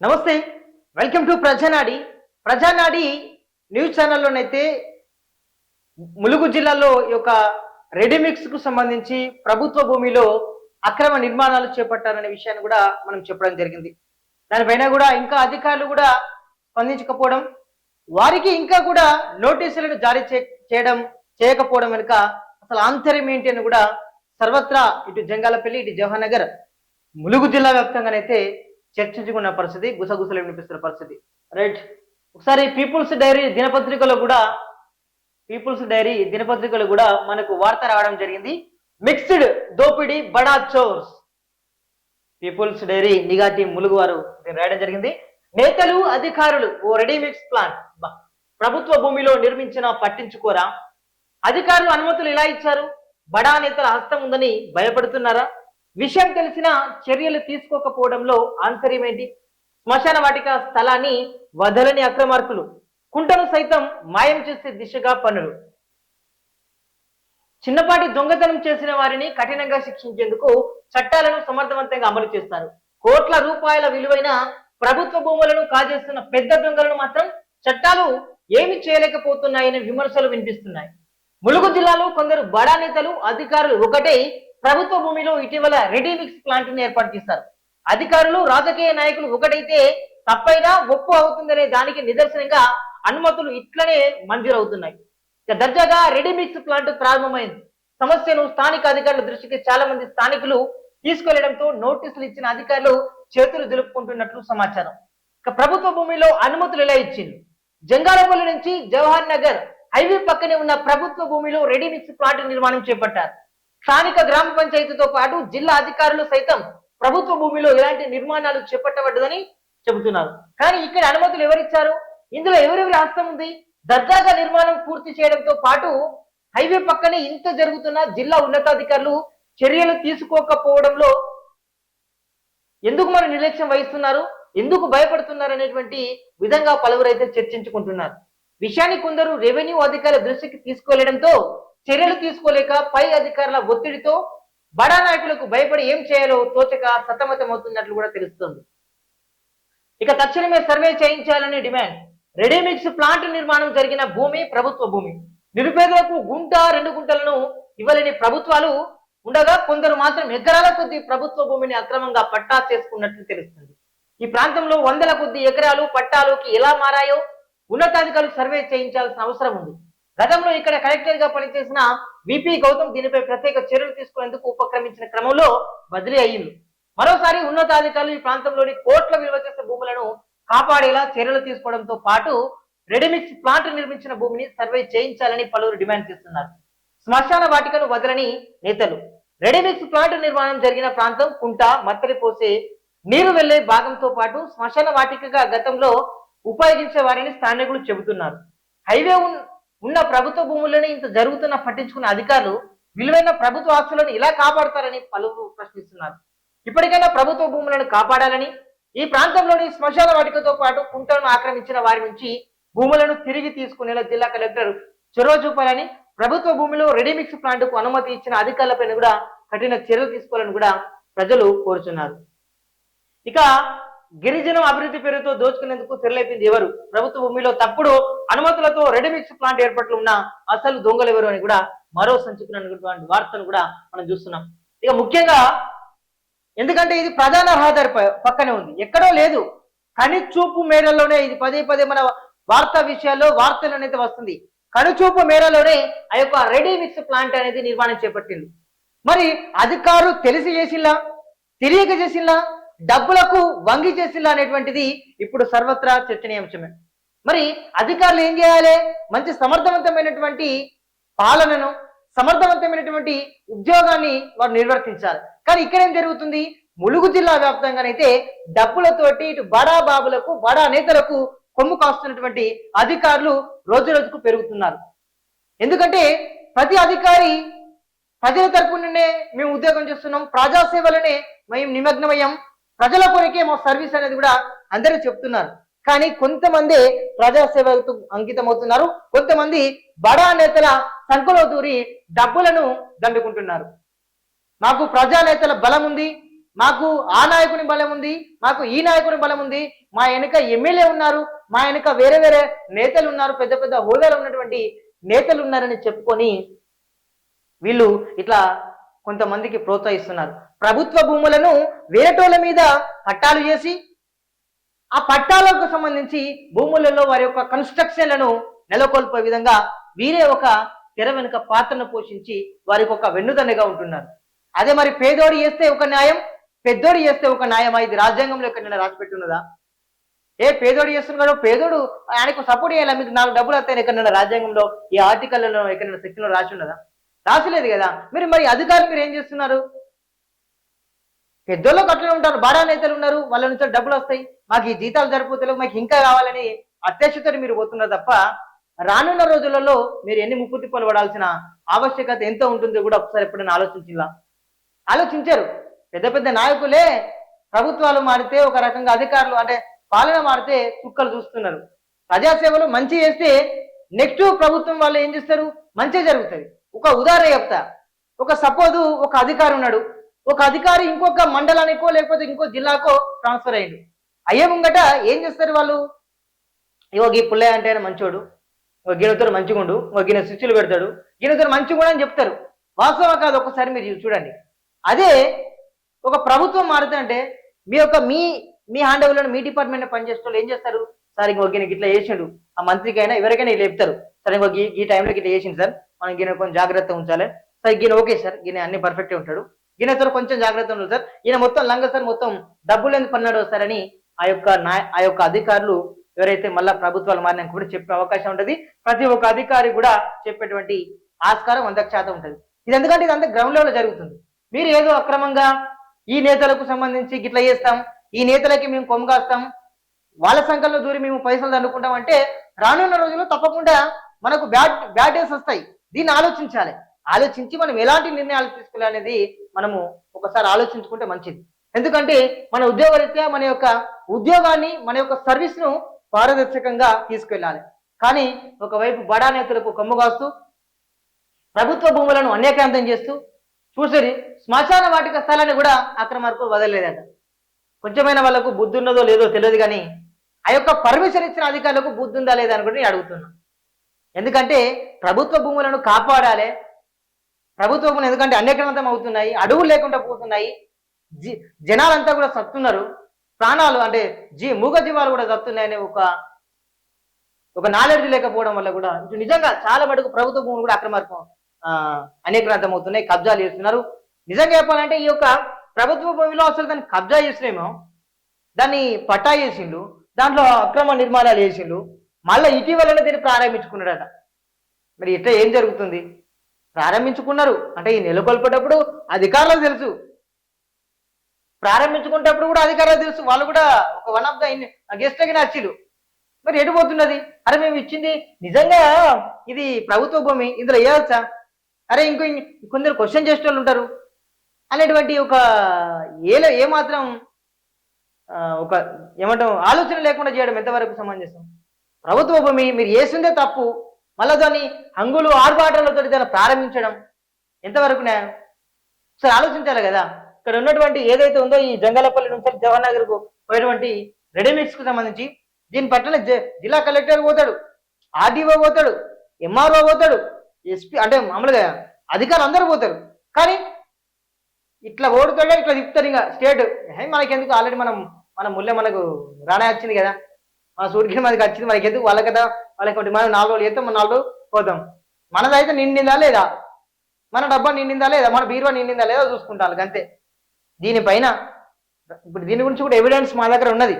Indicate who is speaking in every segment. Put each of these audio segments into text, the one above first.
Speaker 1: నమస్తే welcome to Prajanadi. Prajanadi news ఛానల్లోనైతే Mulugu జిల్లాలో ఈ యొక్క రెడీమిక్స్కు సంబంధించి ప్రభుత్వ భూమిలో అక్రమ నిర్మాణాలు చేపట్టారనే విషయాన్ని కూడా మనం చెప్పడం జరిగింది. దానిపైన కూడా ఇంకా అధికారులు కూడా స్పందించకపోవడం వారికి ఇంకా కూడా నోటీసులను జారీ చేయడం చేయకపోవడం వెనుక అసలు ఆంతర్యం ఏంటి అని కూడా సర్వత్రా ఇటు జంగాలపల్లి ఇటు జవహర్ నగర్ ములుగు జిల్లా వ్యాప్తంగానైతే చర్చించుకున్న పరిస్థితి గుసగుసలు వినిపిస్తున్న పరిస్థితి. రైట్ ఒకసారి పీపుల్స్ డైరీ దినపత్రికలో కూడా పీపుల్స్ డైరీ దినపత్రికలో కూడా మనకు వార్త రావడం జరిగింది. మిక్స్డ్ దోపిడీ బడా చోర్స్. పీపుల్స్ డైరీ నిఘా టీం ములుగు వారు రాయడం జరిగింది. నేతలు అధికారులు ఓ రెడీమిక్స్ ప్లాంట్ ప్రభుత్వ భూమిలో నిర్మించిన పట్టించుకోరా? అధికారులు అనుమతులు ఇలా ఇచ్చారు? బడా నేతల హస్తం ఉందని భయపడుతున్నారా? విషయం తెలిసిన చర్యలు తీసుకోకపోవడంలో ఆంతర్యం ఏంటి శ్మశాన వాటిక స్థలాన్ని వదలని అక్రమార్కులు కుంటను సైతం మాయం చేసే దిశగా పనులు. చిన్నపాటి దొంగతనం చేసిన వారిని కఠినంగా శిక్షించేందుకు చట్టాలను సమర్థవంతంగా అమలు చేస్తారు. కోట్ల రూపాయల విలువైన ప్రభుత్వ భూములను కాజేస్తున్న పెద్ద దొంగలను మాత్రం చట్టాలు ఏమి చేయలేకపోతున్నాయనే విమర్శలు వినిపిస్తున్నాయి. ములుగు జిల్లాలో కొందరు బడా నేతలు అధికారులు ఒకటే ప్రభుత్వ భూమిలో ఇటీవల రెడీమిక్స్ ప్లాంట్ని ఏర్పాటు చేశారు. అధికారులు రాజకీయ నాయకులు ఒకటైతే తప్పైనా ఒప్పు అవుతుందనే దానికి నిదర్శనంగా అనుమతులు ఇట్లనే మంజూరవుతున్నాయి. ఇక దర్జాగా రెడీమిక్స్ ప్లాంట్ ప్రారంభమైంది. సమస్యను స్థానిక అధికారుల దృష్టికి చాలా మంది స్థానికులు తీసుకెళ్ళడంతో నోటీసులు ఇచ్చిన అధికారులు చేతులు దులుపుకుంటున్నట్లు సమాచారం. ఇక ప్రభుత్వ భూమిలో అనుమతులు ఎలా ఇచ్చింది జంగారపల్లి నుంచి జవహర్ నగర్ హైవే పక్కనే ఉన్న ప్రభుత్వ భూమిలో రెడీమిక్స్ ప్లాంట్ నిర్మాణం చేపట్టారు. స్థానిక గ్రామ పంచాయతీతో పాటు జిల్లా అధికారులు సైతం ప్రభుత్వ భూమిలో ఇలాంటి నిర్మాణాలు చేపట్టబడ్డదని చెబుతున్నారు. కానీ ఇక్కడ అనుమతులు ఎవరిచ్చారు? ఇందులో ఎవరెవరి హస్తం ఉంది? దర్జాగా నిర్మాణం పూర్తి చేయడంతో పాటు హైవే పక్కనే ఇంత జరుగుతున్న జిల్లా ఉన్నతాధికారులు చర్యలు తీసుకోకపోవడంలో ఎందుకు మరి నిర్లక్ష్యం వహిస్తున్నారు? ఎందుకు భయపడుతున్నారు అనేటువంటి విధంగా పలువురు అయితే చర్చించుకుంటున్నారు. విషయాన్ని కొందరు రెవెన్యూ అధికారుల దృష్టికి తీసుకెళ్ళడంతో చర్యలు తీసుకోలేక పై అధికారుల ఒత్తిడితో బడా నాయకులకు భయపడి ఏం చేయాలో తోచక సతమతమవుతున్నట్లు కూడా తెలుస్తుంది. ఇక తక్షణమే సర్వే చేయించాలని డిమాండ్. రెడీమిక్స్ ప్లాంట్ నిర్మాణం జరిగిన భూమి ప్రభుత్వ భూమి. నిరుపేదలకు గుంట రెండు గుంటలను ఇవ్వలేని ప్రభుత్వాలు ఉండగా కొందరు మాత్రం ఎకరాల కొద్ది ప్రభుత్వ భూమిని అక్రమంగా పట్టా చేసుకున్నట్లు తెలుస్తుంది. ఈ ప్రాంతంలో వందల కొద్ది ఎకరాలు పట్టాలోకి ఎలా మారాయో ఉన్నతాధికారులు సర్వే చేయించాల్సిన అవసరం ఉంది. గతంలో ఇక్కడ కలెక్టర్గా పనిచేసిన విపి గౌతమ్ దీనిపై ప్రత్యేక చర్యలు తీసుకునేందుకు ఉపక్రమించిన క్రమంలో బదిలీ అయ్యింది. మరోసారి ఉన్నతాధికారులు ఈ ప్రాంతంలోని కోట్ల విలువ చేసే భూములను కాపాడేలా చర్యలు తీసుకోవడంతో పాటు రెడీమిక్స్ ప్లాంట్ నిర్మించిన భూమిని సర్వే చేయించాలని పలువురు డిమాండ్ చేస్తున్నారు. శ్మశాన వాటికను వదలని నేతలు. రెడీమిక్స్ ప్లాంట్ నిర్మాణం జరిగిన ప్రాంతం కుంట మత్తడి పోసే నీరు వెళ్ళే భాగంతో పాటు శ్మశాన వాటికగా గతంలో ఉపయోగించే వారిని స్థానికులు చెబుతున్నారు. హైవే ఉన్- ఉన్న ప్రభుత్వ భూములను ఇంత జరుగుతున్న పట్టించుకున్న అధికారులు విలువైన ప్రభుత్వ ఆస్తులను ఇలా కాపాడతారని పలువురు ప్రశ్నిస్తున్నారు. ఇప్పటికైనా ప్రభుత్వ భూములను కాపాడాలని ఈ ప్రాంతంలోని శ్మశాన వాటికతో పాటు కుంటలను ఆక్రమించిన వారి నుంచి భూములను తిరిగి తీసుకునేలా జిల్లా కలెక్టర్ చొరవ చూపాలని ప్రభుత్వ భూమిలో రెడీమిక్స్ ప్లాంట్కు అనుమతి ఇచ్చిన అధికారులపైన కూడా కఠిన చర్యలు తీసుకోవాలని కూడా ప్రజలు కోరుచున్నారు. ఇక గిరిజనం అభివృద్ధి పేరుతో దోచుకునేందుకు తెరలేపింది ఎవరు? ప్రభుత్వ భూమిలో తప్పుడు అనుమతులతో రెడీమిక్స్ ప్లాంట్ ఏర్పాట్లు ఉన్న అసలు దొంగలు ఎవరు అని కూడా మరో సంచుకున్నటువంటి వార్తను కూడా మనం చూస్తున్నాం. ఇక ముఖ్యంగా ఎందుకంటే ఇది ప్రధాన రహదారి పక్కనే ఉంది. ఎక్కడో లేదు. కనిచూపు మేరలోనే ఇది పదే పదే మన వార్తా విషయాల్లో వార్తలు అనేది వస్తుంది. కనుచూపు మేరలోనే ఆ యొక్క రెడీ మిక్స్ ప్లాంట్ అనేది నిర్మాణం చేపట్టింది. మరి అధికారులు తెలిసి చేసిల్లా? తెలియక చేసిల్లా? డబ్బులకు వంగి చేసిల్లా అనేటువంటిది ఇప్పుడు సర్వత్రా చర్చనీయాంశమే. మరి అధికారులు ఏం చేయాలి? మంచి సమర్థవంతమైనటువంటి పాలనను సమర్థవంతమైనటువంటి ఉద్యోగాన్ని వారు నిర్వర్తించాలి. కానీ ఇక్కడ ఏం జరుగుతుంది? ములుగు జిల్లా వ్యాప్తంగానైతే డబ్బులతోటి ఇటు బడా బాబులకు బడా నేతలకు కొమ్ము కాస్తున్నటువంటి అధికారులు రోజు రోజుకు పెరుగుతున్నారు. ఎందుకంటే ప్రతి అధికారి ప్రజల తరపు నుండే మేము ఉద్యోగం చేస్తున్నాం ప్రజాసేవలనే మేము నిమగ్నమయ్యాం ప్రజల కొరకే మా సర్వీస్ అనేది కూడా అందరూ చెప్తున్నారు. కానీ కొంతమంది ప్రజాసేవకు అంకితం అవుతున్నారు కొంతమంది బడా నేతల సంఖలో దూరి డబ్బులను దండుకుంటున్నారు. మాకు ప్రజా నేతల బలం ఉంది. మాకు ఆ నాయకుని బలం ఉంది. మాకు ఈ నాయకుని బలం ఉంది. మా వెనుక ఎమ్మెల్యే ఉన్నారు. మా వెనుక వేరే వేరే నేతలు ఉన్నారు. పెద్ద పెద్ద హోదాలు ఉన్నటువంటి నేతలు ఉన్నారని చెప్పుకొని వీళ్ళు ఇట్లా కొంతమందికి ప్రోత్సహిస్తున్నారు. ప్రభుత్వ భూములను వేరేటోళ్ళ మీద పట్టాలు చేసి ఆ పట్టాలకు సంబంధించి భూములలో వారి యొక్క కన్స్ట్రక్షన్లను నెలకొల్పే విధంగా వీరే ఒక తెర వెనుక పాత్రను పోషించి వారికి ఒక వెన్నుదన్నగా ఉంటున్నారు. అదే మరి పేదోడి చేస్తే ఒక న్యాయం పెద్దోడు చేస్తే ఒక న్యాయమా ఇది రాజ్యాంగంలో ఎక్కడైనా రాసి పెట్టున్నదా ఏ పేదోడు చేస్తున్నాడు పేదోడు ఆయనకు సపోర్ట్ చేయాలి? మీకు నాలుగు డబ్బులు వస్తాయని ఎక్కడైనా రాజ్యాంగంలో ఈ ఆర్టికల్లో ఎక్కడైనా సెక్షన్లో రాసి ఉన్నదా? రాసలేదు కదా. మీరు మరి అధికారులు మీరు ఏం చేస్తున్నారు? పెద్దోళ్ళకి అట్లనే ఉంటారు. బాడా నేతలు ఉన్నారు. వాళ్ళ నుంచి డబ్బులు వస్తాయి. మాకు ఈ జీతాలు సరిపోతలేవు. మాకు ఇంకా కావాలని అధ్యక్షతో మీరు పోతున్నారు తప్ప రానున్న రోజులలో మీరు ఎన్ని ముప్పు తిప్పలు పడాల్సిన ఆవశ్యకత ఎంత ఉంటుందో కూడా ఒకసారి ఎప్పుడైనా ఆలోచించిందా? ఆలోచించారు. పెద్ద పెద్ద నాయకులే ప్రభుత్వాలు మారితే ఒక రకంగా అధికారులు అంటే పాలన మారితే కుక్కలు చూస్తున్నారు. ప్రజాసేవలు మంచి చేస్తే నెక్స్ట్ ప్రభుత్వం వాళ్ళు ఏం చేస్తారు? మంచి జరుగుతుంది. ఒక ఉదాహరణ చెప్తా. ఒక సపోజ్ ఒక అధికారి ఉన్నాడు. ఒక అధికారి ఇంకొక మండలానికో లేకపోతే ఇంకో జిల్లాకో ట్రాన్స్ఫర్ అయ్యాడు. అయ్యే ముంగట ఏం చేస్తారు వాళ్ళు? ఇగో గీ పుల్లయ్య అంటే ఆయన మంచోడు. ఒక గిన్నెతో మంచిగుండు ఒక గిన్నె స్విచ్లు పెడతాడు. గిన్నెతో మంచిగుండు అని చెప్తారు. వాస్తవం కాదు? ఒకసారి మీరు చూడండి. అదే ఒక ప్రభుత్వం మారుతుంటే మీ యొక్క మీ మీ హ్యాండ్ ఓవర్లో మీ డిపార్ట్మెంట్ పనిచేసే ఏం చేస్తారు? సార్ ఇంకొక గిన్నె ఇట్లా చేసిండు. ఆ మంత్రికి అయినా ఎవరికైనా చెప్తారు. సరే ఇంకో ఈ- ఈ టైంలో ఇట్లా చేసింది సార్. మనం గిన్నె కొంచెం జాగ్రత్త ఉంచాలి. సార్ గిన్నె ఓకే సార్. గిన్నె అన్ని పర్ఫెక్ట్ ఉంటాడు. గిన్నెతో కొంచెం జాగ్రత్త ఉండదు సార్. ఈయన మొత్తం లంగ సార్ మొత్తం డబ్బులు ఎందుకు పన్నాడు సార్ అని ఆ యొక్క నాయ ఆ యొక్క అధికారులు ఎవరైతే మళ్ళా ప్రభుత్వాలు మారినాక కూడా చెప్పే అవకాశం ఉంటుంది. ప్రతి ఒక్క అధికారి కూడా చెప్పేటువంటి ఆస్కారం వందకు శాతం ఉంటుంది. ఇది ఎందుకంటే ఇది అంత గ్రౌండ్ లెవెల్ జరుగుతుంది. మీరు ఏదో అక్రమంగా ఈ నేతలకు సంబంధించి గిట్లా చేస్తాం ఈ నేతలకి మేము కొమ్మగాస్తాం వాళ్ళ సంఖ్యలో దూరి మేము పైసలు దండుకుంటాం అంటే రానున్న రోజుల్లో తప్పకుండా మనకు బ్యాడ్ బ్యాడ్ డేస్ వస్తాయి. దీన్ని ఆలోచించాలి. ఆలోచించి మనం ఎలాంటి నిర్ణయాలు తీసుకోవాలి అనేది మనము ఒకసారి ఆలోచించుకుంటే మంచిది. ఎందుకంటే మన ఉద్యోగరీత్యా మన యొక్క ఉద్యోగాన్ని మన యొక్క సర్వీస్ను పారదర్శకంగా తీసుకెళ్ళాలి. కానీ ఒకవైపు బడా నేతలకు కమ్ము కాస్తూ ప్రభుత్వ భూములను అన్యాక్రాంతం చేస్తూ చూసరి శ్మశాన వాటిక స్థలాన్ని కూడా అక్రమార్కులు వదలలేదట. కొంచెమైన వాళ్ళకు బుద్ధి ఉన్నదో లేదో తెలియదు కానీ ఆ యొక్క పర్మిషన్ ఇచ్చిన అధికారులకు బుద్ధి ఉందా లేదా అని కూడా నేను అడుగుతున్నాను ఎందుకంటే ప్రభుత్వ భూములను కాపాడాలి. ప్రభుత్వ భూములు ఎందుకంటే అన్యగ్రంథం అవుతున్నాయి అడవులు లేకుండా పోతున్నాయి. జి జనాలంతా కూడా సత్తున్నారు. ప్రాణాలు అంటే జీ మూగ జీవాలు కూడా సత్తున్నాయనే ఒక ఒక నాలెడ్జ్ లేకపోవడం వల్ల కూడా నిజంగా చాలా మటుకు ప్రభుత్వ భూములు కూడా అక్రమార్కం ఆ, అవుతున్నాయి కబ్జాలు చేస్తున్నారు. నిజంగా చెప్పాలంటే ఈ యొక్క ప్రభుత్వ భూమిలో అసలు దాన్ని కబ్జా చేసినేమో దాన్ని పట్టా చేసిండు దాంట్లో అక్రమ నిర్మాణాలు చేసిండు. మళ్ళీ ఇటీవలనే దీన్ని ప్రారంభించుకున్నాడట. మరి ఇట్లా ఏం జరుగుతుంది? ప్రారంభించుకున్నారు. అంటే ఈ నెలకొల్పేటప్పుడు అధికారులకు తెలుసు. ప్రారంభించుకునేటప్పుడు కూడా అధికారులకు తెలుసు. వాళ్ళు కూడా ఒక వన్ ఆఫ్ ద గెస్ట్ దగ్గర నచ్చిలు మరి ఎటు పోతున్నది? అరే మేము ఇచ్చింది నిజంగా ఇది ప్రభుత్వ భూమి ఇందులో వేయవచ్చా? అరే ఇంకో కొందరు క్వశ్చన్ చేసే వాళ్ళు ఉంటారు. అనేటువంటి ఒక ఏలో ఏమాత్రం ఒక ఏమంటాం ఆలోచన లేకుండా చేయడం ఎంతవరకు సమంజసం? ప్రభుత్వ భూమి మీరు వేసిందే తప్పు. మళ్ళీ దాన్ని హంగులు ఆర్భాటాలతో దాన్ని ప్రారంభించడం ఎంతవరకు న్యాయం? ఒకసారి ఆలోచించాలి కదా. ఇక్కడ ఉన్నటువంటి ఏదైతే ఉందో ఈ జంగలపల్లి నుంచి జవహర్ నగర్కు పోయినటువంటి రెడీమేడ్స్కు సంబంధించి దీని పట్ల జ- జిల్లా కలెక్టర్ పోతాడు ఆర్డీఓ పోతాడు ఎంఆర్ఓ పోతాడు ఎస్పీ అంటే మామూలుగా అధికారులు అందరూ పోతారు. కానీ ఇట్లా ఓడుతాడో ఇట్లా తిప్పుతారు ఇంకా స్టేట్. మనకెందుకు? ఆల్రెడీ మనం మన ముల్లె మనకు రానే వచ్చింది కదా. మన సూర్యుడికి మనకి వచ్చింది మనకి ఎందుకు? వాళ్ళ కదా? వాళ్ళకి ఒకటి మనం నాలుగు రోజులు చేస్తాం మన నాలుగు రోజులు పోతాం. మనదైతే నిండిందా లేదా? మన డబ్బా నిండిందా లేదా? మన బీరువా నిండిందా లేదా చూసుకుంటాను అంతే. దీనిపైన ఇప్పుడు దీని గురించి కూడా ఎవిడెన్స్ మా దగ్గర ఉన్నది.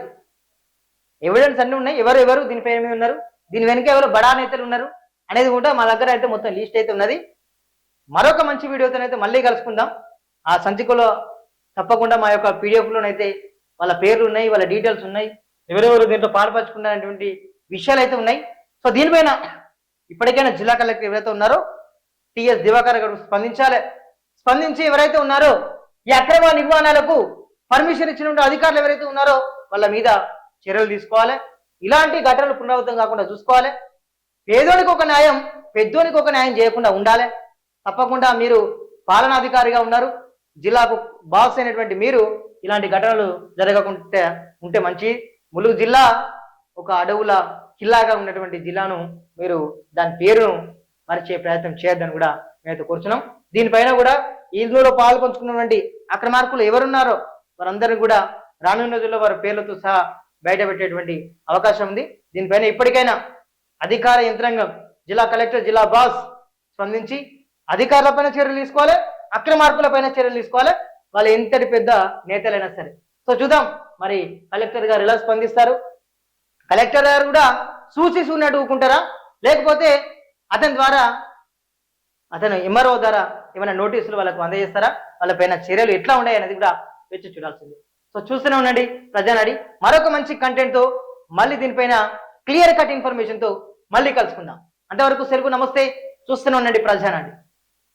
Speaker 1: ఎవిడెన్స్ అన్ని ఉన్నాయి. ఎవరు ఎవరు దీనిపై మీద ఉన్నారు? దీని వెనుక ఎవరు బడా నేతలు ఉన్నారు? అనేది కూడా మా దగ్గర అయితే మొత్తం లిస్ట్ అయితే ఉన్నది. మరొక మంచి వీడియోతోనైతే మళ్ళీ కలుసుకుందాం. ఆ సంచికలో తప్పకుండా మా యొక్క పీడిఎఫ్లోనైతే వాళ్ళ పేర్లు ఉన్నాయి వాళ్ళ డీటెయిల్స్ ఉన్నాయి. ఎవరెవరు దీంట్లో పాల్పంచుకున్నారనేటువంటి విషయాలు అయితే ఉన్నాయి. సో దీనిపైన ఇప్పటికైనా జిల్లా కలెక్టర్ ఎవరైతే ఉన్నారో టిఎస్ దివాకర్ గారు స్పందించాలి. స్పందించి ఎవరైతే ఉన్నారో ఈ అక్రమ నిర్మాణాలకు పర్మిషన్ ఇచ్చినటువంటి అధికారులు ఎవరైతే ఉన్నారో వాళ్ళ మీద చర్యలు తీసుకోవాలి. ఇలాంటి ఘటనలు పునరావృతం కాకుండా చూసుకోవాలి. పేదోనికి ఒక న్యాయం పెద్దోనికి ఒక న్యాయం చేయకుండా ఉండాలి. తప్పకుండా మీరు పాలనాధికారిగా ఉన్నారు. జిల్లాకు బాస్ అయినటువంటి మీరు ఇలాంటి ఘటనలు జరగకుంటే ఉంటే మంచి ములుగు జిల్లా ఒక అడవుల కిల్లాగా ఉన్నటువంటి జిల్లాను మీరు దాని పేరును మరిచే ప్రయత్నం చేయొద్దని కూడా మేమైతే కూర్చున్నాం. దీనిపైన కూడా ఈలో పాలు పంచుకున్నటువంటి అక్రమార్కులు ఎవరున్నారో వారందరినీ కూడా రానున్న రోజుల్లో వారి పేర్లతో సహా బయట పెట్టేటువంటి అవకాశం ఉంది. దీనిపైన ఇప్పటికైనా అధికార యంత్రాంగం జిల్లా కలెక్టర్ జిల్లా బాస్ స్పందించి అధికారులపైన చర్యలు తీసుకోవాలి అక్రమార్కులపైన చర్యలు తీసుకోవాలి. వాళ్ళు ఎంతటి పెద్ద నేతలైనా సరే. సో చూద్దాం. మరి కలెక్టర్ గారు ఎలా స్పందిస్తారు? కలెక్టర్ గారు కూడా చూసి చూడనట్టు లేకపోతే అతని ద్వారా అతను ఎంఆర్ఓ ద్వారా ఏమైనా నోటీసులు వాళ్ళకు అందజేస్తారా? వాళ్ళపైన చర్యలు ఎట్లా ఉన్నాయి అనేది కూడా వేచి చూడాల్సింది. సో చూస్తూనే ఉండండి ప్రజానాడి. మరొక మంచి కంటెంట్తో మళ్ళీ దీనిపైన క్లియర్ కట్ ఇన్ఫర్మేషన్తో మళ్ళీ కలుసుకుందాం. అంతవరకు సెలవు నమస్తే. చూస్తూనే ఉండండి ప్రజానాడి.